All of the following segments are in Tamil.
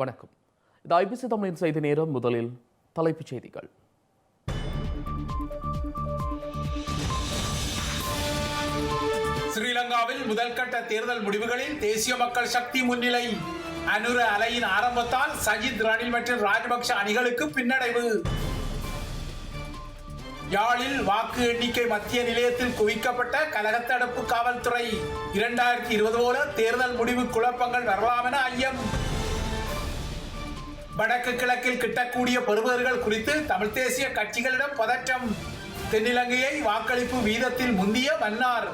வணக்கம். இது ஐபிசி தமிழின் செய்தி நேரம். முதலில் தலைப்புச் செய்திகள். ஸ்ரீலங்காவில் முதல்கட்ட தேர்தல் முடிவுகளில் தேசிய மக்கள் சக்தி முன்னிலை. அனுர அலையின் ஆரம்பத்தால் சஜித் ரணில் மற்றும் ராஜபக்ஷ அணிகளுக்கு பின்னடைவு. யாழில் வாக்கு எண்ணிக்கை மத்திய நிலையத்தில் குவிக்கப்பட்ட கலகத்தடுப்பு காவல்துறை. இரண்டாயிரத்தி இருபது போல தேர்தல் முடிவு குழப்பங்கள் வரலாம் என ஐயம். வடக்கு கிழக்கில் கிட்டக்கூடிய பெறுபவர்கள் குறித்து தமிழ் தேசிய கட்சிகளிடம் பதற்றம். தென்னிலங்கையை வாக்களிப்பு வீதத்தில் முந்திய மன்னார்.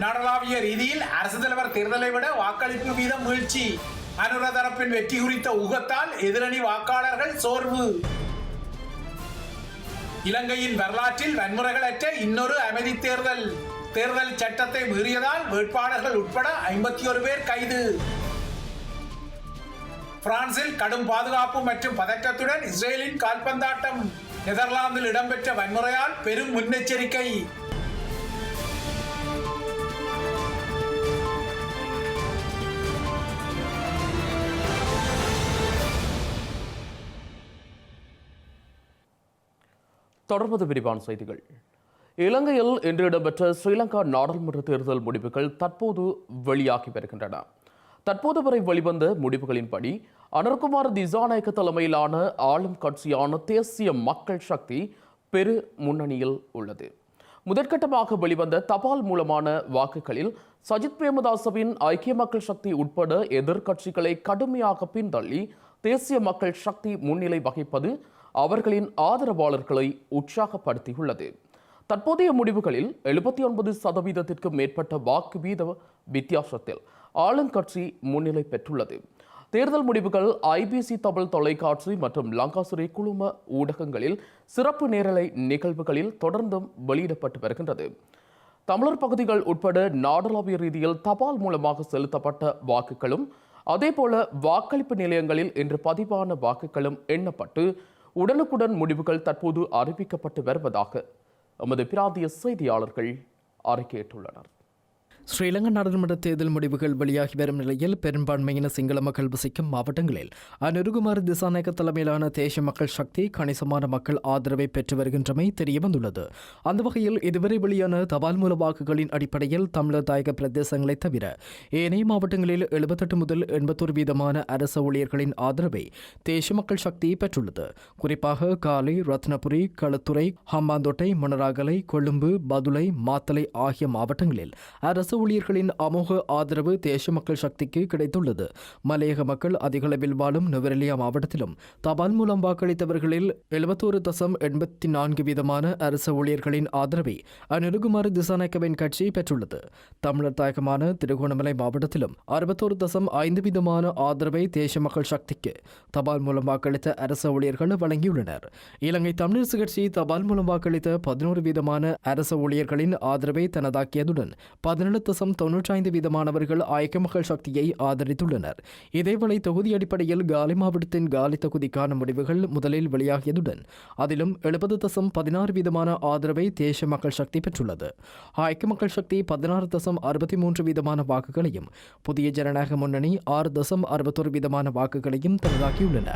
நாடளாவிய ரீதியில் அரசு தலைவர் தேர்தலை விட வாக்களிப்பு வீதம் வீழ்ச்சி. அனுர தரப்பின் வெற்றி குறித்த ஊகத்தால் எதிரணி வாக்காளர்கள் சோர்வு. இலங்கையின் வரலாற்றில் வன்முறைகளற்ற இன்னொரு அமைதி தேர்தல். தேர்தல் சட்டத்தை மீறியதால் வேட்பாளர்கள் உட்பட ஐம்பத்தி ஒரு பேர் கைது. பிரான்சில் கடும் பாதுகாப்பு மற்றும் பதற்றத்துடன் இஸ்ரேலின் கால்பந்தாட்டம் நெதர்லாந்தில் இடம்பெற்ற வன்முறையால் பெரும் முன்னெச்சரிக்கை. தொடர்பது விரிவான செய்திகள். இலங்கையில் இன்று இடம்பெற்ற ஸ்ரீலங்கா நாடாளுமன்ற தேர்தல் முடிவுகள் தற்போது வெளியாகி வருகின்றன. தற்போது வரை வெளிவந்த முடிவுகளின்படி அனர்குமார் திசாநாயக்க தலைமையிலான ஆளும் கட்சியான தேசிய மக்கள் சக்தி பெரு முன்னணியில் உள்ளது. முதற்கட்டமாக வெளிவந்த தபால் மூலமான வாக்குகளில் சஜித் பிரேமதாசவின் ஐக்கிய மக்கள் சக்தி உட்பட எதிர்க்கட்சிகளை கடுமையாக பின்தள்ளி தேசிய மக்கள் சக்தி முன்னிலை வகிப்பது அவர்களின் ஆதரவாளர்களை உற்சாகப்படுத்தியுள்ளது. தற்போதைய முடிவுகளில் எழுபத்தி ஒன்பது சதவீதத்திற்கு மேற்பட்ட வாக்கு வீத வித்தியாசத்தில் ஆளுங்கட்சி முன்னிலை பெற்றுள்ளது. தேர்தல் முடிவுகள் ஐபிசி தமிழ் தொலைக்காட்சி மற்றும் லங்காசுரி குழும ஊடகங்களில் சிறப்பு நேரலை நிகழ்வுகளில் தொடர்ந்தும் வெளியிடப்பட்டு வருகின்றது. தமிழர் பகுதிகள் உட்பட நாடளாவிய ரீதியில் தபால் மூலமாக செலுத்தப்பட்ட வாக்குகளும் அதேபோல வாக்களிப்பு நிலையங்களில் இன்று பதிவான வாக்குகளும் எண்ணப்பட்டு உடனுக்குடன் முடிவுகள் தற்போது அறிவிக்கப்பட்டு வருவதாக எமது பிராந்திய செய்தியாளர்கள் அறிக்கையிட்டுள்ளனர். ஸ்ரீலங்கா நாடாளுமன்ற தேர்தல் முடிவுகள் வெளியாகி வரும் நிலையில் பெரும்பான்மையின சிங்கள மக்கள் வசிக்கும் மாவட்டங்களில் அனுருகுமார் திசாநாயக்க தலைமையிலான தேசிய மக்கள் சக்தி கணிசமான மக்கள் ஆதரவை பெற்று வருகின்றமை தெரியவந்துள்ளது. அந்த வகையில் இதுவரை வெளியான தபால் மூல வாக்குகளின் அடிப்படையில் தமிழர் தாயக பிரதேசங்களை தவிர ஏனைய மாவட்டங்களில் எழுபத்தெட்டு முதல் எண்பத்தொரு வீதமான அரச ஊழியர்களின் ஆதரவை தேசிய மக்கள் சக்தி பெற்றுள்ளது. குறிப்பாக காலை ரத்னபுரி களுத்துறை ஹம்பாந்தோட்டை மணராகலை கொழும்பு பதுளை மாத்தலை ஆகிய மாவட்டங்களில் அரசு ஊழியர்களின் அமோக ஆதரவு தேச மக்கள் சக்திக்கு கிடைத்துள்ளது. மலையக மக்கள் அதிகளவில் வாழும் நுவரெலியா மாவட்டத்திலும் தபால் மூலம் வாக்களித்தவர்களில் எழுபத்தோரு தசம் எண்பத்தி நான்கு வீதமான அரச ஊழியர்களின் ஆதரவை அனுருகுமார் திசாநாயக்கவின் கட்சி பெற்றுள்ளது. தமிழர் தாயகமான திருகோணமலை மாவட்டத்திலும் அறுபத்தோரு தசம் ஐந்து வீதமான ஆதரவை தேச மக்கள் சக்திக்கு தபால் மூலம் வாக்களித்த அரச ஊழியர்கள் வழங்கியுள்ளனர். இலங்கை தமிழரசு கட்சி தபால் மூலம் வாக்களித்த பதினோரு வீதமான அரச ஊழியர்களின் ஆதரவை தனதாக்கியதுடன் பதினெட்டு தசம் தொன்னூற்றி ஐந்து வீதமானவர்கள் ஐக்கிய மக்கள் சக்தியை ஆதரித்துள்ளனர். இதேவேளை தொகுதி அடிப்படையில் காலி மாவட்டத்தின் காலி தொகுதிக்கான முடிவுகள் முதலில் வெளியாகியதுடன் அதிலும் எழுபது தசம் பதினாறு வீதமான ஆதரவை தேசிய மக்கள் சக்தி பெற்றுள்ளது. ஐக்கிய மக்கள் சக்தி பதினாறு தசம் அறுபத்தி மூன்று வீதமான வாக்குகளையும் புதிய ஜனநாயக முன்னணி ஆறு தசம் அறுபத்தொரு வீதமான வாக்குகளையும் தனதாக்கியுள்ளன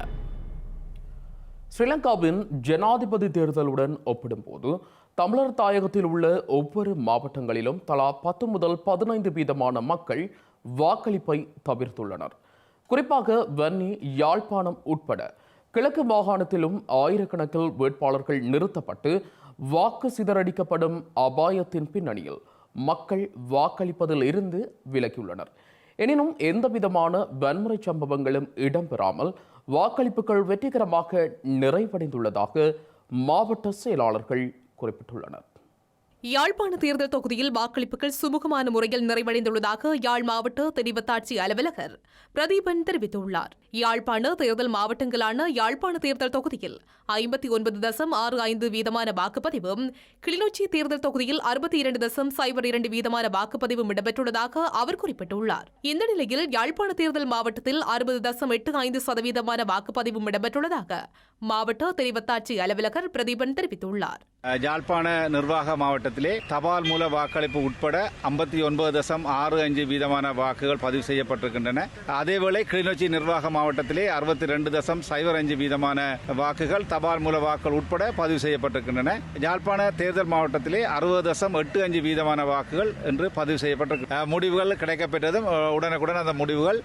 ஸ்ரீலங்காவின் ஜனாதிபதி தேர்தலுடன் ஒப்பிடும்போது தமிழர் தாயகத்தில் உள்ள ஒவ்வொரு மாவட்டங்களிலும் தலா பத்து முதல் பதினைந்து வீதமான மக்கள் வாக்களிப்பை தவிர்த்துள்ளனர். குறிப்பாக வன்னி யாழ்ப்பாணம் உட்பட கிழக்கு மாகாணத்திலும் ஆயிரக்கணக்கில் வேட்பாளர்கள் நிறுத்தப்பட்டு வாக்கு சிதறடிக்கப்படும் அபாயத்தின் பின்னணியில் மக்கள் வாக்களிப்பதில் இருந்து விலகியுள்ளனர். எனினும் எந்தவிதமான வன்முறை சம்பவங்களும் இடம்பெறாமல் வாக்களிப்புகள் வெற்றிகரமாக நிறைவடைந்துள்ளதாக மாவட்ட செயலாளர்கள் குறிப்பிட்டுள்ளனர். யாழ்ப்பாண தேர்தல் தொகுதியில் வாக்களிப்புகள் சுமூகமான முறையில் நிறைவடைந்துள்ளதாக யாழ் மாவட்ட தெரிவத்தாட்சி அலுவலகர் பிரதீபன் தெரிவித்துள்ளார். யாழ்ப்பாண தேர்தல் மாவட்டங்களான யாழ்ப்பாண தேர்தல் தொகுதியில் ஐம்பத்தி ஒன்பது தசம் ஆறு ஐந்து வீதமான வாக்குப்பதிவும் கிளிநொச்சி தேர்தல் தொகுதியில் அறுபத்தி இரண்டு தசம் சைபர் இரண்டு வீதமான வாக்குப்பதிவும் இடம்பெற்றுள்ளதாக அவர் குறிப்பிட்டுள்ளார். இந்த நிலையில் யாழ்ப்பாண தேர்தல் மாவட்டத்தில் அறுபது தசம் எட்டு ஐந்து சதவீதமான வாக்குப்பதிவும் இடம்பெற்றுள்ளதாக மாவட்ட தெரிவத்தாட்சி அலுவலகர் பிரதீபன் தெரிவித்துள்ளார். யாழ்ப்பாண நிர்வாக மாவட்ட மாவட்டத்திலே தபால் மூல வாக்களிப்பு உட்பட ஐம்பத்தி ஒன்பது தசம் ஆறு அஞ்சு வீதமான வாக்குகள் பதிவு செய்யப்பட்டிருக்கின்றன. அதேவேளை கிளிநொச்சி நிர்வாக மாவட்டத்திலே அறுபத்தி ரெண்டு தசம் சைபர் அஞ்சு வீதமான வாக்குகள் தபால் மூல வாக்குகள் உட்பட பதிவு செய்யப்பட்டிருக்கின்றன. யாழ்ப்பாண தேர்தல் மாவட்டத்திலே அறுபது தசம் எட்டு அஞ்சு வீதமான வாக்குகள் என்று பதிவு செய்யப்பட்டிருக்கு. முடிவுகள் கிடைக்கப்பெற்றதும் உடனுக்குடன் அந்த முடிவுகள்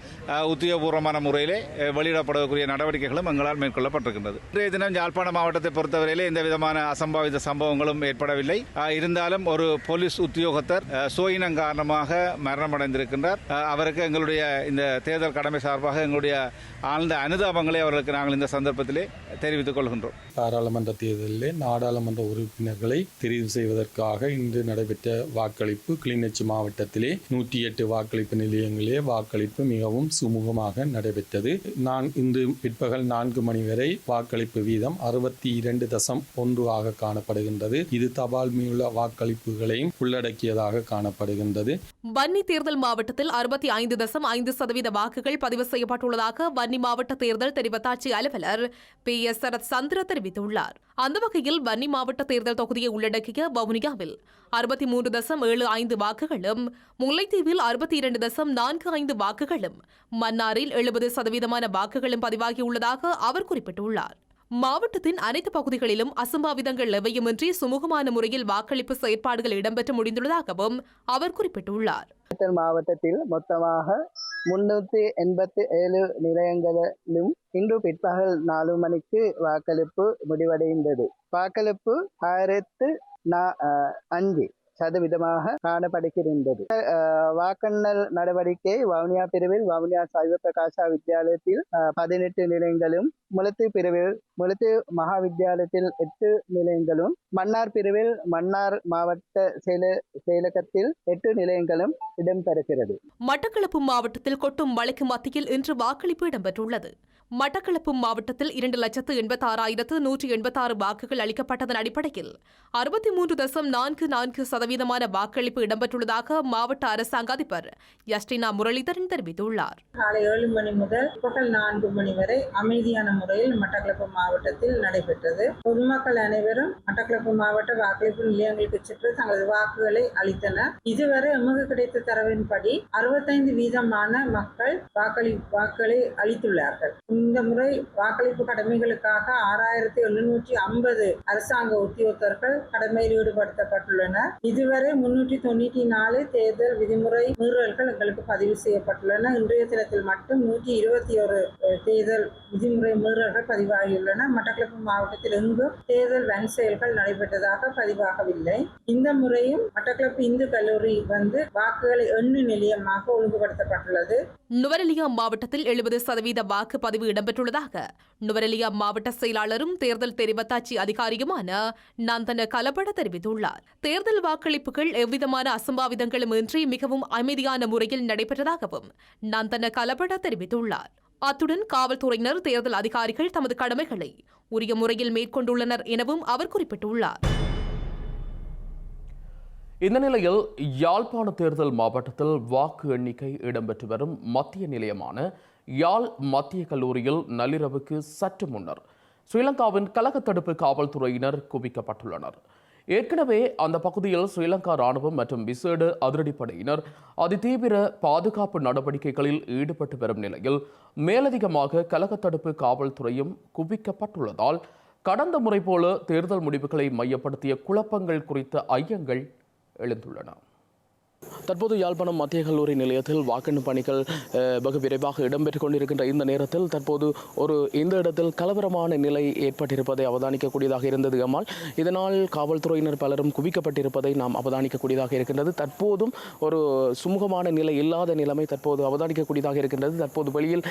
உத்தியோகபூர்வமான முறையிலே வெளியிடப்படக்கூடிய நடவடிக்கைகளும் எங்களால் மேற்கொள்ளப்பட்டிருக்கின்றது. இன்றைய தினம் யாழ்ப்பாண மாவட்டத்தை பொறுத்தவரையிலே எந்த விதமான அசம்பாவித சம்பவங்களும் ஏற்படவில்லை. இருந்த இருந்தாலும் ஒரு போலீஸ் உத்தியோகத்தர் சோயினம் காரணமாக மரணமடைந்திருக்கின்றார். அவருக்கு எங்களுடைய இந்த தேர்தல் கடமை சார்பாக எங்களுடைய ஆழ்ந்த அனுதாபங்களை அவர்களுக்கு நாங்கள் இந்த சந்தர்ப்பத்திலே தெரிவித்துக் கொள்கின்றோம். பாராளுமன்ற தேர்தலிலே நாடாளுமன்ற உறுப்பினர்களை தெரிவு செய்வதற்காக இன்று நடைபெற்ற வாக்களிப்பு கிளிநொச்சி மாவட்டத்திலே நூற்றி எட்டு வாக்களிப்பு நிலையங்களிலே வாக்களிப்பு மிகவும் சுமூகமாக நடைபெற்றது. நான் இன்று பிற்பகல் நான்கு மணி வரை வாக்களிப்பு வீதம் அறுபத்தி இரண்டு தசம் ஒன்று ஆக காணப்படுகின்றது. இது தபால் மீள வாக்களிப்புகளையும் உள்ளடக்கியதாக காணப்படுகின்றது. வன்னி தேர்தல் மாவட்டத்தில் அறுபத்தி ஐந்து தசம் ஐந்து சதவீத வாக்குகள் பதிவு செய்யப்பட்டுள்ளதாக வன்னி மாவட்ட தேர்தல் தெரிவத்தாட்சி அலுவலர் பி. எஸ். சரத் சந்திர தெரிவித்துள்ளார். அந்த வகையில் வன்னி மாவட்ட தேர்தல் தொகுதியை உள்ளடக்கிய வவுனியாவில் அறுபத்தி மூன்று தசம் ஏழு ஐந்து வாக்குகளும் முல்லைத்தீவில் அறுபத்தி இரண்டு தசம் நான்கு ஐந்து வாக்குகளும் மன்னாரில் எழுபது சதவீதமான வாக்குகளும் பதிவாகியுள்ளதாக அவர் குறிப்பிட்டுள்ளார். மாவட்டத்தின் அனைத்து பகுதிகளிலும் அசம்பாவிதங்கள் எவையுமின்றி சுமூகமான முறையில் வாக்களிப்பு செயற்பாடுகள் இடம்பெற்று முடிந்துள்ளதாகவும் அவர் குறிப்பிட்டுள்ளார். மாவட்டத்தில் மொத்தமாக முன்னூற்றி எண்பத்தி ஏழு நிலையங்களிலும் இன்று பிற்பகல் நாலு மணிக்கு வாக்களிப்பு முடிவடைந்தது. வாக்களிப்பு ஆயிரத்து நா- அஹ் அஞ்சு சதவீதமாக காணப்படுகின்றது. அஹ் நடவடிக்கை வவுனியா பிரிவில் வவுனியா சைவ பிரகாசா வித்தியாலயத்தில் அஹ், பதினெட்டு நிலையங்களும் முளத்து பிரிவில் முளத்து மகா வித்தியாலயத்தில் எட்டு நிலையங்களும் மன்னார் பிரிவில் மன்னார் மாவட்ட செயல செயலகத்தில் எட்டு நிலையங்களும் இடம்பெறுகிறது. மட்டக்களப்பு மாவட்டத்தில் கொட்டும் மழைக்கு மத்தியில் இன்று வாக்களிப்பு இடம்பெற்றுள்ளது. மட்டக்களப்பு மாவட்டத்தில் இரண்டு லட்சத்து எண்பத்தாறாயிரத்து நூற்றி எண்பத்தாறு வாக்குகள் அளிக்கப்பட்டதன் அடிப்படையில் அறுபத்தி மூன்று தசம் நான்கு நான்கு சதவீதமான வாக்களிப்பு இடம்பெற்றுள்ளதாக மாவட்ட அரசாங்க அதிபர் யஸ்டினா முரளிதரன் தெரிவித்துள்ளார். காலை ஏழு மணி முதல் பகல் நான்கு மணி வரை அமைதியான முறையில் மட்டக்களப்பு மாவட்டத்தில் நடைபெற்றது. பொதுமக்கள் அனைவரும் மட்டக்களப்பு மாவட்ட வாக்களிப்பு நிலையங்களுக்கு சென்று தங்களது வாக்குகளை அளித்தனர். இதுவரை எமக்கு கிடைத்த தரவின்படி அறுபத்தைந்து வீதமான மக்கள் வாக்களி வாக்குகளை அளித்துள்ளார்கள். இந்த முறை வாக்களிப்பு கடமைகளுக்காக ஆறாயிரத்தி எழுநூற்றி ஐம்பது அரசாங்க உத்தியோகத்தர்கள் கடமையில் ஈடுபடுத்தப்பட்டுள்ளனர். இதுவரை முன்னூற்றி தொண்ணூற்றி நாலு தேர்தல் விதிமுறை மீறல்கள் எங்களுக்கு பதிவு செய்யப்பட்டுள்ளன. இன்றைய தினத்தில் மட்டும் நூற்றி இருபத்தி ஒரு தேர்தல் விதிமுறை மீறல்கள் பதிவாகியுள்ளன. மட்டக்களப்பு மாவட்டத்தில் எங்கும் தேர்தல் வன் செயல்கள் நடைபெற்றதாக பதிவாகவில்லை. இந்த முறையும் மட்டக்களப்பு இந்து கல்லூரி வந்து வாக்குகளை எண்ணு நிலையமாக ஒழுங்குபடுத்தப்பட்டுள்ளது. நுவரெலியா மாவட்டத்தில் எழுபது சதவீத வாக்குப்பதிவு இடம்பெற்றுள்ளதாக நுவரெலியா மாவட்ட செயலாளரும் தேர்தல் தெரிவத்தாட்சி அதிகாரியுமான நந்தன கலபட தெரிவித்துள்ளார். தேர்தல் வாக்களிப்புகள் எவ்விதமான அசம்பாவிதங்களும் இன்றி மிகவும் அமைதியான முறையில் நடைபெற்றதாகவும் நந்தன கலபட தெரிவித்துள்ளார். அத்துடன் காவல்துறையினர் தேர்தல் அதிகாரிகள் தமது கடமைகளை உரிய முறையில் மேற்கொண்டுள்ளனர் எனவும் அவர் குறிப்பிட்டுள்ளார். இந்த நிலையில் யாழ்ப்பாண தேர்தல் மாவட்டத்தில் வாக்கு எண்ணிக்கை இடம்பெற்று வரும் மத்திய நிலையமான யாழ் மத்திய கல்லூரியில் நள்ளிரவுக்கு சற்று முன்னர் ஸ்ரீலங்காவின் கலகத்தடுப்பு காவல்துறையினர் குவிக்கப்பட்டுள்ளனர். ஏற்கனவே அந்த பகுதியில் ஸ்ரீலங்கா ராணுவம் மற்றும் விசேட அதிரடிப்படையினர் அதிதீவிர பாதுகாப்பு நடவடிக்கைகளில் ஈடுபட்டு வரும் நிலையில் மேலதிகமாக கலகத்தடுப்பு காவல்துறையும் குவிக்கப்பட்டுள்ளதால் கடந்த முறை போல தேர்தல் முடிவுகளை மையப்படுத்திய குழப்பங்கள் குறித்த ஐயங்கள் எழுந்துள்ளன. தற்போது யாழ்ப்பாணம் மத்திய கல்லூரி நிலையத்தில் வாக்கெண்ணு பணிகள் வெகு விரைவாக இடம்பெற்றுக் கொண்டிருக்கின்ற இந்த நேரத்தில் தற்போது ஒரு இந்த இடத்தில் கலவரமான நிலை ஏற்பட்டிருப்பதை அவதானிக்கக்கூடியதாக இருந்தது. அம்மாள் இதனால் காவல்துறையினர் பலரும் குவிக்கப்பட்டிருப்பதை நாம் அவதானிக்கக்கூடியதாக இருக்கின்றது. தற்போதும் ஒரு சுமூகமான நிலை இல்லாத நிலைமை தற்போது அவதானிக்கக்கூடியதாக இருக்கின்றது. தற்போது வெளியில்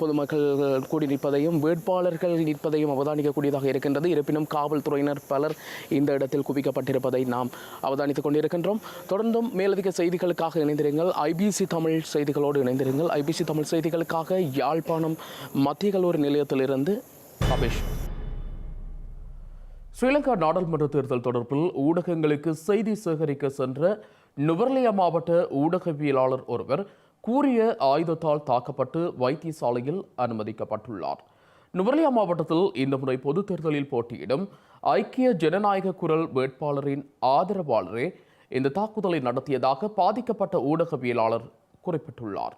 பொதுமக்கள் கூடி நிற்பதையும் வேட்பாளர்கள் நிற்பதையும் அவதானிக்கக்கூடியதாக இருக்கின்றது. இருப்பினும் காவல்துறையினர் பலர் இந்த இடத்தில் குவிக்கப்பட்டிருப்பதை நாம் அவதானித்துக் கொண்டிருக்கின்றோம். தொடர்ந்தும் மேலதிக செய்திகளுக்காக இணைந்திருங்கள். ஐபிசி தமிழ் செய்திகளோடு இணைந்திருங்கள். ஐபிசி தமிழ் செய்திகளுக்காக யாழ்ப்பாணம் மத்திய கல்லூரி நிலையத்திலிருந்து அபேஷ். ஸ்ரீலங்கா நாடாளுமன்ற தேர்தல் தொடர்பில் ஊடகங்களுக்கு செய்தி சேகரிக்க சென்ற நுவர்லியா மாவட்ட ஊடகவியலாளர் ஒருவர் கூறிய ஆயுதத்தால் தாக்கப்பட்டு வைத்தியசாலையில் அனுமதிக்கப்பட்டுள்ளார். நுவர்லியா மாவட்டத்தில் இந்த முறை பொதுத் தேர்தலில் போட்டியிடும் ஐக்கிய ஜனநாயக குரல் வேட்பாளரின் ஆதரவாளரே இந்த தாக்குதலை நடத்தியதாக பாதிக்கப்பட்ட ஊடகவியலாளர் குறிப்பிட்டுள்ளார்.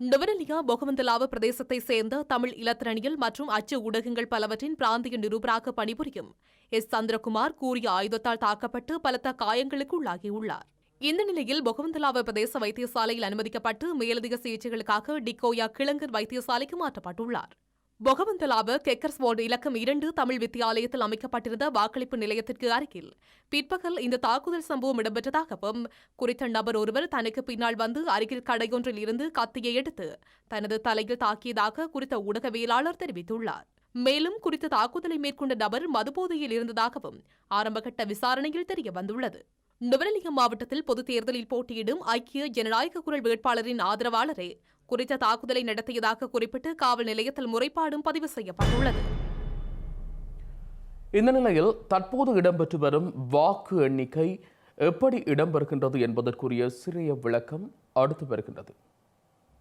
நுவரெலியா பொகவந்தலாவ பிரதேசத்தை சேர்ந்த தமிழ் இலத்திரணியல் மற்றும் அச்சு ஊடகங்கள் பலவற்றின் பிராந்திய நிருபராக பணிபுரியும் எஸ். சந்திரகுமார் கூறிய ஆயுதத்தால் தாக்கப்பட்டு பலத்த காயங்களுக்கு உள்ளாகியுள்ளார். இந்த நிலையில் பொகவந்தலாவ பிரதேச வைத்தியசாலையில் அனுமதிக்கப்பட்டு மேலதிக சிகிச்சைகளுக்காக டிக்கோயா கிழங்கர் வைத்தியசாலைக்கு மாற்றப்பட்டுள்ளார். பொகவந்தலாவ கெக்கர்ஸ்வார்டு இலக்கம் இரண்டு தமிழ் வித்தியாலயத்தில் அமைக்கப்பட்டிருந்த வாக்களிப்பு நிலையத்திற்கு அருகில். பிற்பகல் இந்த தாக்குதல் சம்பவம் இடம்பெற்றதாகவும் குறித்த நபர் ஒருவர் தனக்கு பின்னால் வந்து அருகில் கடையொன்றில் இருந்து கத்தியை எடுத்து தனது தலையில் தாக்கியதாக குறித்த ஊடகவியலாளர் தெரிவித்துள்ளார். மேலும் குறித்த தாக்குதலை மேற்கொண்ட நபர் மதுபோதையில் இருந்ததாகவும் ஆரம்பகட்ட விசாரணையில் தெரிய வந்துள்ளது நுவரலிங்கம் மாவட்டத்தில் பொதுத் தேர்தலில் போட்டியிடும் ஐக்கிய ஜனநாயக குரல் வேட்பாளரின் ஆதரவாளரே குறித்த தாக்குதலை நடத்தியதாக குறிப்பிட்டு காவல் நிலையத்தில் முறைப்பாடும் பதிவு செய்யப்பட்டுள்ளது. இந்த நிலையில் தற்போது இடம்பெற்று வரும் வாக்கு எண்ணிக்கை எப்படி இடம்பெறுகின்றது என்பதற்குரிய சிறிய விளக்கம் அடுத்து வருகின்றது.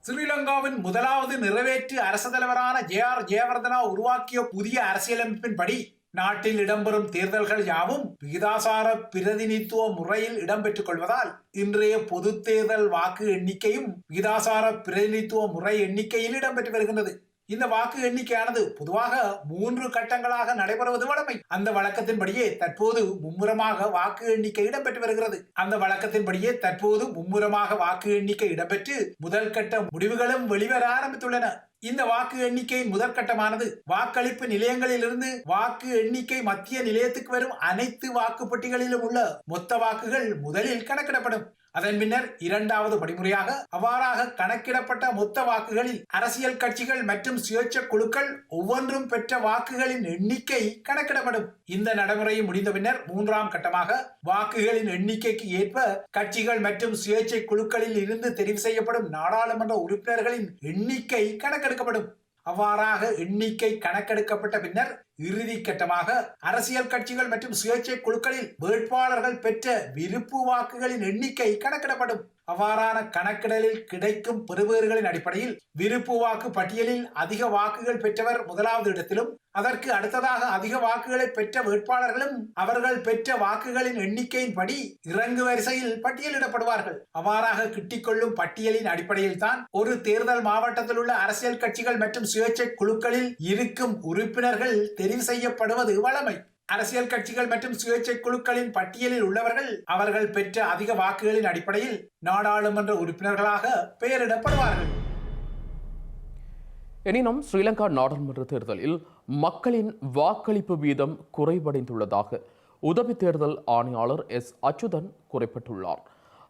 ஸ்ரீலங்காவின் முதலாவது நிறைவேற்று அரசு தலைவரான ஜே ஆர் ஜெயவர்தனா உருவாக்கிய புதிய அரசியலமைப்பின்படி நாட்டில் இடம்பெறும் தேர்தல்கள் யாவும் விகிதாசார பிரதிநிதித்துவ முறையில் இடம்பெற்றுக் கொள்வதால் இன்றைய பொது தேர்தல் வாக்கு எண்ணிக்கையும் விகிதாசார பிரதிநிதித்துவ முறை எண்ணிக்கையில் இடம்பெற்று வருகின்றது. இந்த வாக்கு எண்ணிக்கையானது பொதுவாக மூன்று கட்டங்களாக நடைபெறுவது வழமை. அந்த வழக்கத்தின்படியே தற்போது மும்முரமாக வாக்கு எண்ணிக்கை இடம்பெற்று வருகிறது. அந்த வழக்கத்தின்படியே தற்போது மும்முரமாக வாக்கு எண்ணிக்கை இடம்பெற்று முதல் கட்ட முடிவுகளும் வெளிவர ஆரம்பித்துள்ளன. இந்த வாக்கு எண்ணிக்கையின் முதற்கட்டமானது. வாக்களிப்பு நிலையங்களிலிருந்து வாக்கு எண்ணிக்கை மத்திய நிலையத்துக்கு வரும் அனைத்து வாக்குப்பட்டிகளிலும் உள்ள மொத்த வாக்குகள் முதலில் கணக்கிடப்படும். அதன் பின்னர் இரண்டாவது படிமுறையாக அவ்வாறாக கணக்கிடப்பட்ட மொத்த வாக்குகளில் அரசியல் கட்சிகள் மற்றும் சுயேட்சை குழுக்கள் ஒவ்வொன்றும் பெற்ற வாக்குகளின் எண்ணிக்கை கணக்கிடப்படும். இந்த நடைமுறை முடிந்த பின்னர் மூன்றாம் கட்டமாக வாக்குகளின் எண்ணிக்கைக்கு ஏற்ப கட்சிகள் மற்றும் சுயேட்சை குழுக்களில் இருந்து தெரிவு செய்யப்படும் நாடாளுமன்ற உறுப்பினர்களின் எண்ணிக்கை கணக்கெடுக்கப்படும். அவ்வாறாக எண்ணிக்கை கணக்கெடுக்கப்பட்ட பின்னர் இறுதிக்கட்டமாக அரசியல் கட்சிகள் மற்றும் சுயேட்சை குழுக்களில் வேட்பாளர்கள் பெற்ற விருப்பு வாக்குகளின் எண்ணிக்கை கணக்கிடப்படும். அவ்வாறான கணக்கிடலில் கிடைக்கும் பெறுபேறுகளின் அடிப்படையில் விருப்பு வாக்கு பட்டியலில் அதிக வாக்குகள் பெற்றவர் முதலாவது இடத்திலும் அதற்கு அடுத்ததாக அதிக வாக்குகளை பெற்ற வேட்பாளர்களும் அவர்கள் பெற்ற வாக்குகளின் எண்ணிக்கையின்படி இறங்கு வரிசையில் பட்டியலிடப்படுவார்கள். அவ்வாறாக கிட்டிக்கொள்ளும் பட்டியலின் அடிப்படையில் தான் ஒரு தேர்தல் மாவட்டத்தில் உள்ள அரசியல் கட்சிகள் மற்றும் சுயேட்சை குழுக்களில் இருக்கும் உறுப்பினர்கள் தெரிவு செய்யப்படுவது வளமை. அரசியல் கட்சிகள் மற்றும் சுயேட்சை குழுக்களின் பட்டியலில் உள்ளவர்கள் அவர்கள் பெற்ற அதிக வாக்குகளின் அடிப்படையில் நாடாளுமன்ற உறுப்பினர்களாக பெயரிடப்படுவார்கள். எனினும் ஸ்ரீலங்கா நாடாளுமன்ற தேர்தலில் மக்களின் வாக்களிப்பு வீதம் குறைவடைந்துள்ளதாக உதவி தேர்தல் ஆணையாளர் எஸ். அச்சுதன் குறிப்பிட்டுள்ளார்.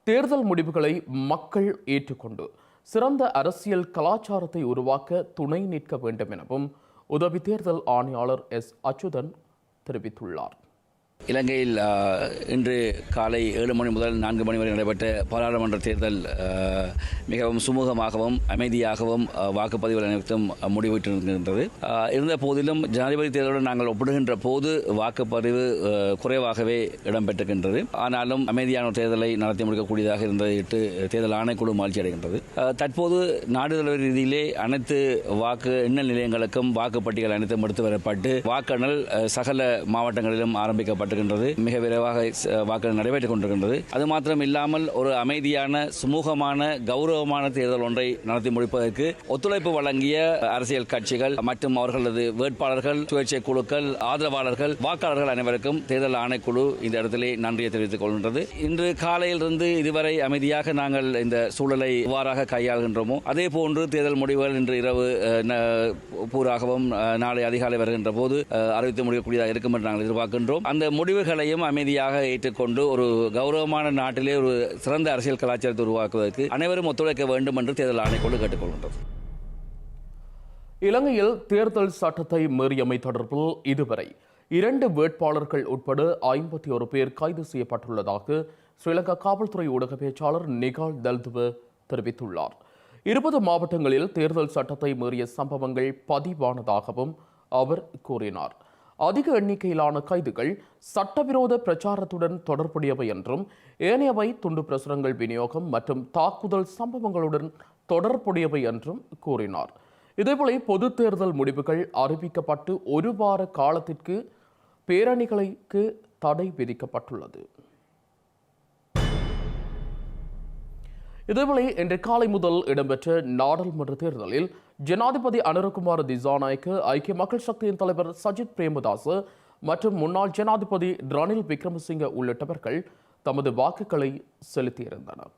தேர்தல் முடிவுகளை மக்கள் ஏற்றுக்கொண்டு சிறந்த அரசியல் கலாச்சாரத்தை உருவாக்க துணை நிற்க வேண்டும் எனவும் உதவி தேர்தல் ஆணையாளர் எஸ் அச்சுதன் தெரிவித்துள்ளார். இலங்கையில் இன்று காலை ஏழு மணி முதல் நான்கு மணி வரை நடைபெற்ற பாராளுமன்ற தேர்தல் மிகவும் சுமூகமாகவும் அமைதியாகவும் வாக்குப்பதிவுகள் அனைத்தும் முடிவிட்டிருக்கின்றது இருந்த போதிலும் ஜனாதிபதி தேர்தலுடன் நாங்கள் ஒப்பிடுகின்ற போது வாக்குப்பதிவு குறைவாகவே இடம்பெற்றிருக்கின்றது. ஆனாலும் அமைதியான தேர்தலை நடத்தி முடிக்கக்கூடியதாக இருந்ததையிட்டு தேர்தல் ஆணைக்குழு மகிழ்ச்சி அடைகின்றது. தற்போது நாடு ரீதியிலே அனைத்து வாக்கு எண்ணல் நிலையங்களுக்கும் வாக்குப்பட்டிகள் அனைத்தும் எடுத்து வரப்பட்டு வாக்கெண்ணல் சகல மாவட்டங்களிலும் ஆரம்பிக்கப்பட்டிருக்கின்றது மிக விரைவாக வாக்குகள் நடைபெற்றுக் கொண்டிருக்கின்றது. அது மாத்திரம் இல்லாமல் ஒரு அமைதியான சுமூகமான கௌரவமான தேர்தல் ஒன்றை நடத்தி முடிப்பதற்கு ஒத்துழைப்பு வழங்கிய அரசியல் கட்சிகள் மற்றும் அவர்களது வேட்பாளர்கள் சுயேட்சை குழுக்கள் ஆதரவாளர்கள் வாக்காளர்கள் அனைவருக்கும் தேர்தல் ஆணைக்குழு இந்த இடத்திலே நன்றியை தெரிவித்துக் கொள்கின்றது. இன்று காலையிலிருந்து இதுவரை அமைதியாக நாங்கள் இந்த சூழலை இவ்வாறாக கையாள்கின்றோமோ அதே போன்று தேர்தல் முடிவுகள் இன்று இரவு பூராகவும் நாளை அதிகாலை வருகின்ற போது அறிவித்து முடியக்கூடியதாக இருக்கும் என்று நாங்கள் எதிர்பார்க்கின்றோம். அந்த முடிவுகளையும் அமைதியாக ஏற்றுக்கொண்டு ஒரு கௌரவமான நாட்டிலே ஒரு சிறந்த அரசியல் கலாச்சாரத்தை உருவாக்குவதற்கு அனைவரும் ஒத்துழைக்க வேண்டும் என்று தேர்தல் ஆணைக்குழு கேட்டுக்கொள்கின்றது. இலங்கையில் தேர்தல் சட்டத்தை மீறியமை தொடர்பில் இதுவரை இரண்டு வேட்பாளர்கள் உட்பட ஐம்பத்தி ஒரு பேர் கைது செய்யப்பட்டுள்ளதாக ஸ்ரீலங்கா காவல்துறை ஊடக பேச்சாளர் நிகால் தல்துவ தெரிவித்துள்ளார். இருபது மாவட்டங்களில் தேர்தல் சட்டத்தை மீறிய சம்பவங்கள் பதிவானதாகவும் அவர் கூறினார். அதிக எண்ணிக்கையிலான கைதுகள் சட்டவிரோத பிரச்சாரத்துடன் தொடர்புடையவை என்றும் ஏனையவை துண்டு பிரசுரங்கள் விநியோகம் மற்றும் தாக்குதல் சம்பவங்களுடன் தொடர்புடையவை என்றும் கூறினார். இதேபோல பொது தேர்தல் முடிவுகள் அறிவிக்கப்பட்டு ஒரு வார காலத்திற்கு பேரணிகளுக்கு தடை விதிக்கப்பட்டுள்ளது. இதேபோல இன்று காலை முதல் இடம்பெற்ற நாடாளுமன்ற தேர்தலில் ஜனாதிபதி அனுரகுமார் திசாநாயக்கு ஐக்கிய மக்கள் சக்தியின் தலைவர் சஜித் பிரேமதாஸ் மற்றும் முன்னாள் ஜனாதிபதி ரணில் விக்ரமசிங்க உள்ளிட்டவர்கள் தமது வாக்குகளை செலுத்தியிருந்தனர்.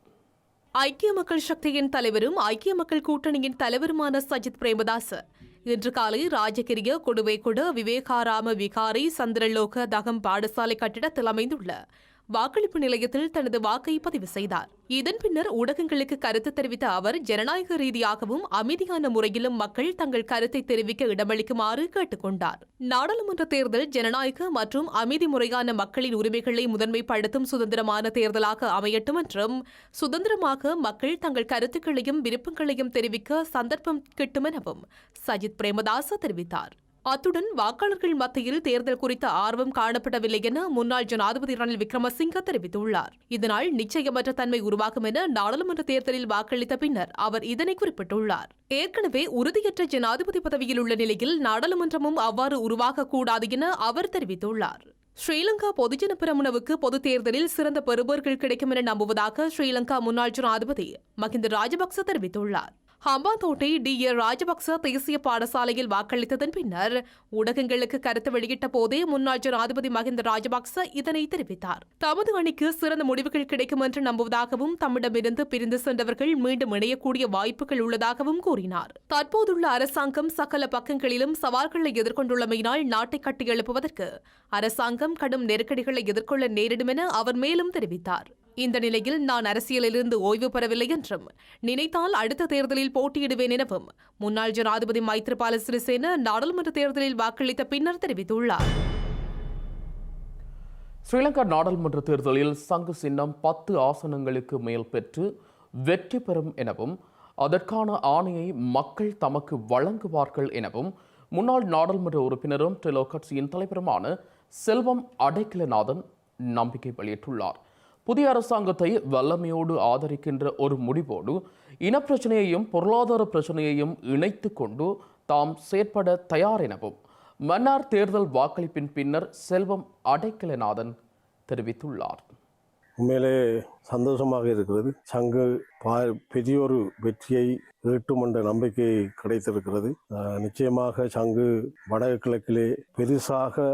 ஐக்கிய மக்கள் சக்தியின் தலைவரும் ஐக்கிய மக்கள் கூட்டணியின் தலைவருமான சஜித் பிரேமதாஸ் இன்று காலை ராஜகிரிய கொடுவைக்குட விவேகாராம விகாரை சந்திரலோக தகம் பாடசாலை கட்டிடத்தில் அமைந்துள்ள வாக்களிப்பு நிலையத்தில் தனது வாக்கை பதிவு செய்தார். இதன் பின்னர் ஊடகங்களுக்கு கருத்து தெரிவித்த அவர் ஜனநாயக ரீதியாகவும் அமைதியான முறையிலும் மக்கள் தங்கள் கருத்தை தெரிவிக்க இடமளிக்குமாறு கேட்டுக்கொண்டார். நாடாளுமன்ற தேர்தல் ஜனநாயக மற்றும் அமைதி முறையான மக்களின் உரிமைகளை முதன்மைப்படுத்தும் சுதந்திரமான தேர்தலாக அமையட்டும் என்றும் சுதந்திரமாக மக்கள் தங்கள் கருத்துக்களையும் விருப்பங்களையும் தெரிவிக்க சந்தர்ப்பம் கிட்டும் எனவும் சஜித் பிரேமதாச தெரிவித்தார். அத்துடன் வாக்காளர்கள் மத்தியில் தேர்தல் குறித்த ஆர்வம் காணப்படவில்லை என முன்னாள் ஜனாதிபதி ரணில் விக்ரமசிங்க தெரிவித்துள்ளார். இதனால் நிச்சயமற்ற தன்மை உருவாகும் என நாடாளுமன்ற தேர்தலில் வாக்களித்த பின்னர் அவர் இதனை குறிப்பிட்டுள்ளார். ஏற்கனவே உறுதியற்ற ஜனாதிபதி பதவியில் உள்ள நிலையில் நாடாளுமன்றமும் அவ்வாறு உருவாகக்கூடாது என அவர் தெரிவித்துள்ளார். ஸ்ரீலங்கா பொதுஜன பிரமுனவுக்கு பொதுத் தேர்தலில் சிறந்த பெறுபவர்கள் கிடைக்கும் என நம்புவதாக ஸ்ரீலங்கா முன்னாள் ஜனாதிபதி மஹிந்த ராஜபக்ச தெரிவித்துள்ளார். ஹம்பாந்தோட்டை டி. ஏ. ராஜபக்ச தேசிய பாடசாலையில் வாக்களித்ததன் பின்னர் ஊடகங்களுக்கு கருத்து வெளியிட்ட போதே முன்னாள் ஜனாதிபதி மஹிந்த ராஜபக்ச இதனை தெரிவித்தார். தமது அணிக்கு சிறந்த முடிவுகள் கிடைக்கும் என்று நம்புவதாகவும் தம்மிடமிருந்து பிரிந்து சென்றவர்கள் மீண்டும் இணையக்கூடிய வாய்ப்புகள் உள்ளதாகவும் கூறினார். தற்போதுள்ள அரசாங்கம் சகல பக்கங்களிலும் சவால்களை எதிர்கொண்டுள்ளமையினால் நாட்டை கட்டியெழுப்புவதற்கு அரசாங்கம் கடும் நெருக்கடிகளை எதிர்கொள்ள நேரிடும் என அவர் மேலும் தெரிவித்தார். இந்த நிலையில் நான் அரசியலிலிருந்து ஓய்வு பெறவில்லை என்றும் நினைத்தால் அடுத்த தேர்தலில் போட்டியிடுவேன் எனவும் முன்னாள் ஜனாதிபதி மைத்ரிபால சிறிசேன நாடாளுமன்ற தேர்தலில் வாக்களித்த பின்னர் தெரிவித்துள்ளார். ஸ்ரீலங்கா நாடாளுமன்ற தேர்தலில் சங்கு சின்னம் பத்து ஆசனங்களுக்கு மேல் பெற்று வெற்றி பெறும் எனவும் அதற்கான ஆணையை மக்கள் தமக்கு வழங்குவார்கள் எனவும் முன்னாள் நாடாளுமன்ற உறுப்பினரும் டெலோ கட்சியின் தலைவருமான செல்வம் அடைக்கலநாதன் நம்பிக்கை வெளியிட்டுள்ளார். புதிய அரசாங்கத்தை வல்லமையோடு ஆதரிக்கின்ற ஒரு முடிவோடு இனப்பிரச்சனையையும் பொருளாதார பிரச்சனையையும் இணைத்து கொண்டு தாம் செயற்பட தயார் எனவும் மன்னார் தேர்தல் வாக்களிப்பின் பின்னர் செல்வம் அடைக்கலநாதன் தெரிவித்துள்ளார். உண்மையிலே சந்தோஷமாக இருக்கிறது. சங்கு பா பெரியொரு வெற்றியை ஈட்டும் என்ற நம்பிக்கை கிடைத்திருக்கிறது. நிச்சயமாக சங்கு வடகிழக்கிலே பெருசாக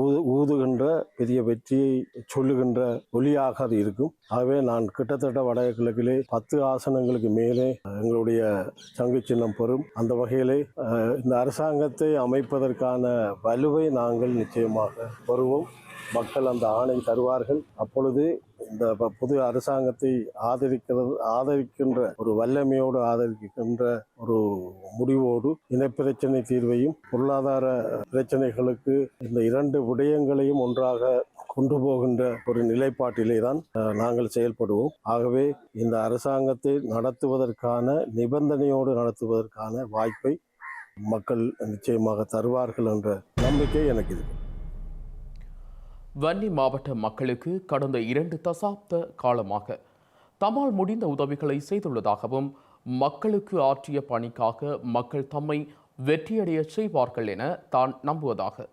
ஊது ஊதுகின்ற பெரிய வெற்றியை சொல்லுகின்ற ஒளியாக அது இருக்கும். ஆகவே நான் கிட்டத்தட்ட வடகிழக்கிலே பத்து ஆசனங்களுக்கு மேலே எங்களுடைய சங்கு சின்னம் பெறும். அந்த வகையிலே இந்த அரசாங்கத்தை அமைப்பதற்கான வலுவை நாங்கள் நிச்சயமாக பெறுவோம். மக்கள் அந்த ஆணை தருவார்கள். அப்பொழுது இந்த ப- புது அரசாங்கத்தை ஆதரிக்கிறது ஆதரிக்கின்ற ஒரு வல்லமையோடு ஆதரிக்கின்ற ஒரு முடிவோடு இனப்பிரச்சனை தீர்வையும் பொருளாதார பிரச்சனைகளுக்கு இந்த இரண்டு விடயங்களையும் ஒன்றாக கொண்டு போகின்ற ஒரு நிலைப்பாட்டிலே தான் நாங்கள் செயல்படுவோம். ஆகவே இந்த அரசாங்கத்தை நடத்துவதற்கான நிபந்தனையோடு நடத்துவதற்கான வாய்ப்பை மக்கள் நிச்சயமாக தருவார்கள் என்ற நம்பிக்கை எனக்கு இருக்கு. வன்னி மாவட்ட மக்களுக்கு கடந்த இரண்டு தசாப்த காலமாக தம்மால் முடிந்த உதவிகளை செய்துள்ளதாகவும் மக்களுக்கு ஆற்றிய பணிக்காக மக்கள் தம்மை வெற்றியடைய செய்வார்கள் என தான் நம்புவதாக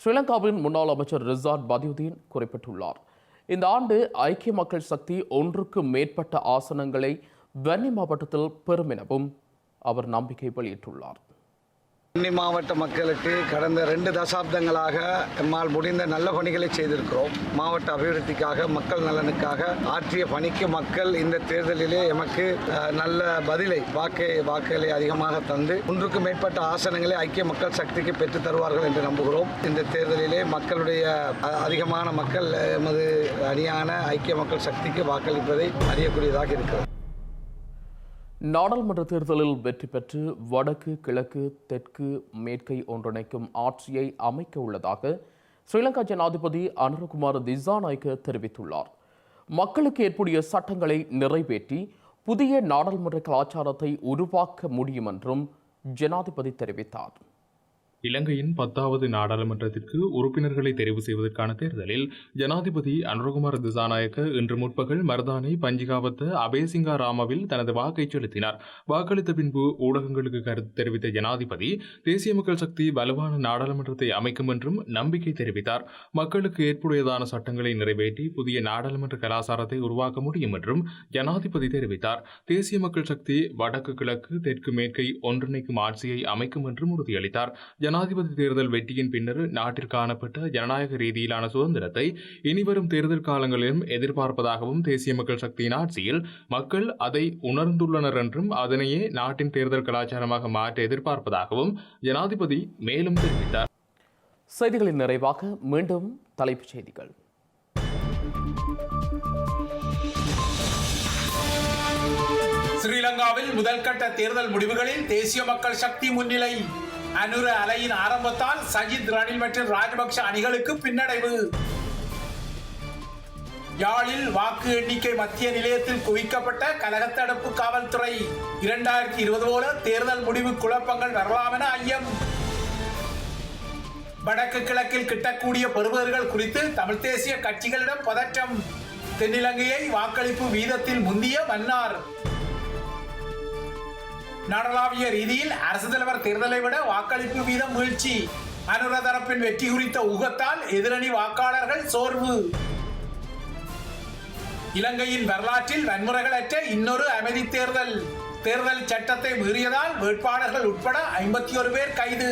ஸ்ரீலங்காவின் முன்னாள் அமைச்சர் ரிசார்ட் பதியுதீன் குறிப்பிட்டுள்ளார். இந்த ஆண்டு ஐக்கிய மக்கள் சக்தி ஒன்றுக்கு மேற்பட்ட ஆசனங்களை வன்னி மாவட்டத்தில் பெறும் எனவும் அவர் நம்பிக்கை வெளியிட்டுள்ளார். வன்னி மாவட்ட மக்களுக்கு கடந்த ரெண்டு தசாப்தங்களாக எம்மால் முடிந்த நல்ல பணிகளை செய்திருக்கிறோம். மாவட்ட அபிவிருத்திக்காக மக்கள் நலனுக்காக ஆற்றிய பணிக்கு மக்கள் இந்த தேர்தலிலே எமக்கு நல்ல பதிலை வாக்கை வாக்குகளை அதிகமாக தந்து ஒன்றுக்கு மேற்பட்ட ஆசனங்களை ஐக்கிய மக்கள் சக்திக்கு பெற்றுத் தருவார்கள் என்று நம்புகிறோம். இந்த தேர்தலிலே மக்களுடைய அஹ், அதிகமான மக்கள் எமது அணியான ஐக்கிய மக்கள் சக்திக்கு வாக்களிப்பதை அறியக்கூடியதாக இருக்கிறது. நாடாளுமன்ற தேர்தலில் வெற்றி பெற்று வடக்கு கிழக்கு தெற்கு மேற்கை ஒன்றிணைக்கும் ஆட்சியை அமைக்க உள்ளதாக ஸ்ரீலங்கா ஜனாதிபதி அனுரகுமார் திசாநாயக்க தெரிவித்துள்ளார். மக்களுக்கு ஏற்புடைய சட்டங்களை நிறைவேற்றி புதிய நாடாளுமன்ற கலாச்சாரத்தை உருவாக்க முடியும் என்றும் ஜனாதிபதி தெரிவித்தார். இலங்கையின் பத்தாவது நாடாளுமன்றத்திற்கு உறுப்பினர்களை தெரிவு செய்வதற்கான தேர்தலில் ஜனாதிபதி அனுரகுமார் திசாநாயக்க இன்று முற்பகல் மருதானை பஞ்சிகாவத்த அபேசிங்கா ராமாவில் தனது வாக்கை செலுத்தினார். வாக்களித்த பின்பு ஊடகங்களுக்கு கருத்து தெரிவித்த ஜனாதிபதி தேசிய மக்கள் சக்தி வலுவான நாடாளுமன்றத்தை அமைக்கும் என்றும் நம்பிக்கை தெரிவித்தார். மக்களுக்கு ஏற்புடையதான சட்டங்களை நிறைவேற்றி புதிய நாடாளுமன்ற கலாசாரத்தை உருவாக்க முடியும் என்றும் ஜனாதிபதி தெரிவித்தார். தேசிய மக்கள் சக்தி வடக்கு கிழக்கு தெற்கு மேற்கை ஒன்றிணைக்கும் ஆட்சியை அமைக்கும் என்றும் உறுதியளித்தார். ஜனாதிபதி தேர்தல் வெற்றியின் பின்னர் நாட்டிற்கு காணப்பட்ட ஜனநாயக ரீதியிலான சுதந்திரத்தை இனிவரும் தேர்தல் காலங்களிலும் எதிர்பார்ப்பதாகவும் தேசிய மக்கள் சக்தியின் ஆட்சியில் மக்கள் அதை உணர்ந்துள்ளனர் என்றும் அதனையே நாட்டின் தேர்தல் கலாச்சாரமாக மாற்ற எதிர்பார்ப்பதாகவும் ஜனாதிபதி மேலும் தெரிவித்தார். செய்திகளின் நிறைவாக மீண்டும் தலைப்புச் செய்திகள். ஸ்ரீலங்காவில் முதல்கட்ட தேர்தல் முடிவுகளில் தேசிய மக்கள் சக்தி முன்னிலை. அனுர அலையின் ஆரம்பத்தால் சஜித் ரணில் மற்றும் ராஜபக்ஷ அணிகளுக்கு பின்னடைவு. யாழில் வாக்கு எண்ணிக்கை மத்திய நிலையத்தில் குவிக்கப்பட்ட கலகத்தடுப்பு காவல்துறை. இரண்டாயிரத்தி இருபது போல தேர்தல் முடிவு குழப்பங்கள் வரலாம் என ஐயம். வடக்கு கிழக்கில் கிட்டக்கூடிய பெறுபவர்கள் குறித்து தமிழ் தேசிய கட்சிகளிடம் பதற்றம். தென்னிலங்கையை வாக்களிப்பு வீதத்தில் முந்திய மன்னார். நாடளாவிய ரீதியில் அரசு தலைவர் தேர்தலை விட வாக்களிப்பு வீதம் வீழ்ச்சி. அனுர தரப்பின் வெற்றி குறித்த உகத்தால் எதிரணி வாக்காளர்கள் சோர்வு. இலங்கையின் வரலாற்றில் வன்முறைகளற்ற இன்னொரு அமைதி தேர்தல். தேர்தல் சட்டத்தை மீறியதால் வேட்பாளர்கள் உட்பட ஐம்பத்தி ஒரு பேர் கைது.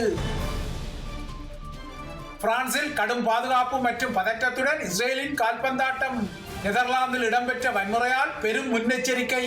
பிரான்சில் கடும் பாதுகாப்பு மற்றும் பதற்றத்துடன் இஸ்ரேலின் கால்பந்தாட்டம். நெதர்லாந்தில் இடம்பெற்ற வன்முறையால் பெரும் முன்னெச்சரிக்கை.